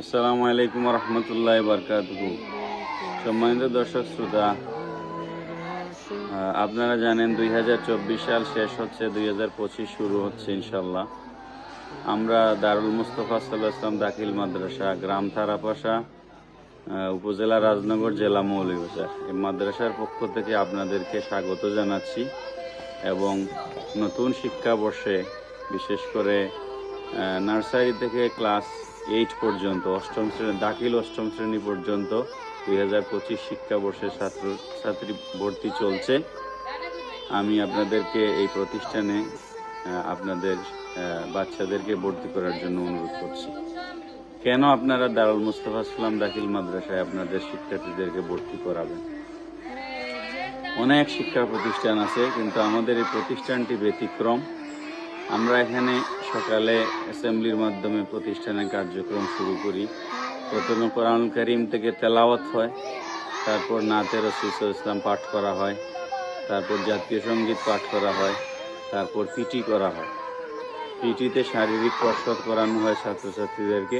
আসসালামু আলাইকুম রহমতুল্লাহ বরকাত সম্মানিত দর্শক, শ্রোতা আপনারা জানেন দুই হাজার চব্বিশ সাল শেষ হচ্ছে, দুই হাজার পঁচিশ শুরু হচ্ছে ইনশাল্লাহ আমরা দারুল মুস্তফা সাল্লাহ ইসলাম দাখিল মাদ্রাসা, গ্রাম থারাপাশা উপজেলা রাজনগর, জেলা মৌলভীবাজার। এই মাদ্রাসার পক্ষ থেকে আপনাদেরকে স্বাগত জানাচ্ছি এবং নতুন শিক্ষাবর্ষে বিশেষ করে নার্সারি থেকে ক্লাস এইট পর্যন্ত, অষ্টম শ্রেণি, দাখিল অষ্টম শ্রেণি পর্যন্ত দুই হাজার পঁচিশ শিক্ষাবর্ষে ছাত্র, ছাত্রী ভর্তি চলছে। আমি আপনাদেরকে এই প্রতিষ্ঠানে আপনাদের বাচ্চাদেরকে ভর্তি করার জন্য অনুরোধ করছি। কেন আপনারা দারুল মুস্তফা ইসলাম দাখিল মাদ্রাসায় আপনাদের শিক্ষার্থীদেরকে ভর্তি করাবেন? অনেক শিক্ষা প্রতিষ্ঠান আছে, কিন্তু আমাদের এই প্রতিষ্ঠানটি ব্যতিক্রম। আমরা এখানে সকালে অ্যাসেম্বলির মাধ্যমে প্রতিষ্ঠানের কার্যক্রম শুরু করি। প্রথমে কোরআন করিম থেকে তেলাওয়াত হয়, তারপর নাতে রসুল ইসলাম পাঠ করা হয়, তারপর জাতীয় সংগীত পাঠ করা হয়, তারপর পিটি করা হয়। পিটিতে শারীরিক কসরত করানো হয় ছাত্রছাত্রীদেরকে,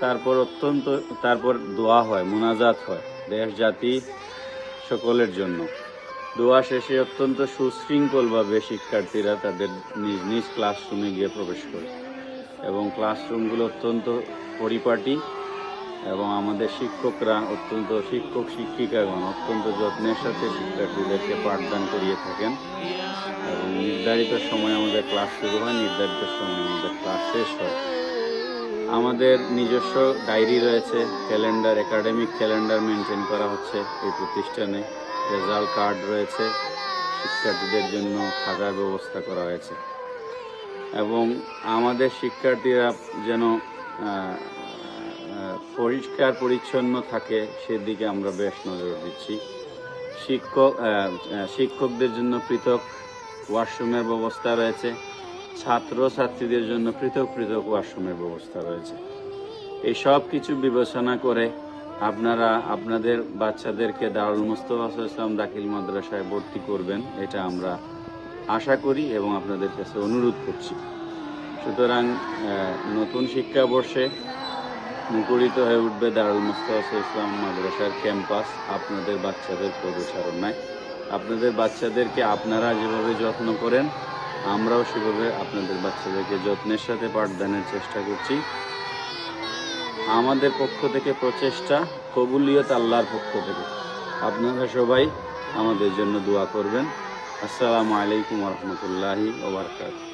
তারপর অত্যন্ত, তারপর দোয়া হয়, মোনাজাত হয় দেশ জাতি সকলের জন্য। দোয়া শেষে অত্যন্ত সুশৃঙ্খলভাবে শিক্ষার্থীরা তাদের নিজ নিজ ক্লাসরুমে গিয়ে প্রবেশ করে। এবং ক্লাসরুমগুলো অত্যন্ত পরিপাটি এবং আমাদের শিক্ষকরা অত্যন্ত শিক্ষক শিক্ষিকাগণ অত্যন্ত যত্নের সাথে শিক্ষার্থীদেরকে পাঠদান করিয়ে থাকেন। এবং নির্ধারিত সময় আমাদের ক্লাস শুরু হয়, নির্ধারিত সময় আমাদের ক্লাস শেষ হয়। আমাদের নিজস্ব ডায়েরি রয়েছে, ক্যালেন্ডার, একাডেমিক ক্যালেন্ডার মেনটেন করা হচ্ছে এই প্রতিষ্ঠানে। রেজাল্ট কার্ড রয়েছে। শিক্ষার্থীদের জন্য থাকার ব্যবস্থা করা হয়েছে। এবং আমাদের শিক্ষার্থীরা যেন পরিষ্কার, পরিচ্ছন্ন থাকে, সেদিকে আমরা বেশ নজর দিচ্ছি। শিক্ষক শিক্ষকদের জন্য পৃথক ওয়াশরুমের ব্যবস্থা রয়েছে। ছাত্র ছাত্রীদের জন্য পৃথক পৃথক ওয়াশরুমের ব্যবস্থা রয়েছে। এই সব কিছু বিবেচনা করে আপনারা আপনাদের বাচ্চাদেরকে দারুল মুস্তফা ইসলাম দাখিল মাদ্রাসায় ভর্তি করবেন, এটা আমরা আশা করি এবং আপনাদের কাছে অনুরোধ করছি। সুতরাং নতুন শিক্ষাবর্ষে মুখরিত হয়ে উঠবে দারুল মুস্তফা ইসলাম মাদ্রাসার ক্যাম্পাস আপনাদের বাচ্চাদের পদচারণায় আপনাদের বাচ্চাদেরকে আপনারা যেভাবে যত্ন করেন, আমরাও সেভাবে আপনাদের বাচ্চাদেরকে যত্নের সাথে পাঠদানের চেষ্টা করছি। আমাদের পক্ষ থেকে প্রচেষ্টা, কবুলিয়ত আল্লাহর পক্ষ থেকে। আপনারা সবাই আমাদের জন্য দোয়া করবেন। আসসালামু আলাইকুম রহমতুল্লাহি ওবরকাত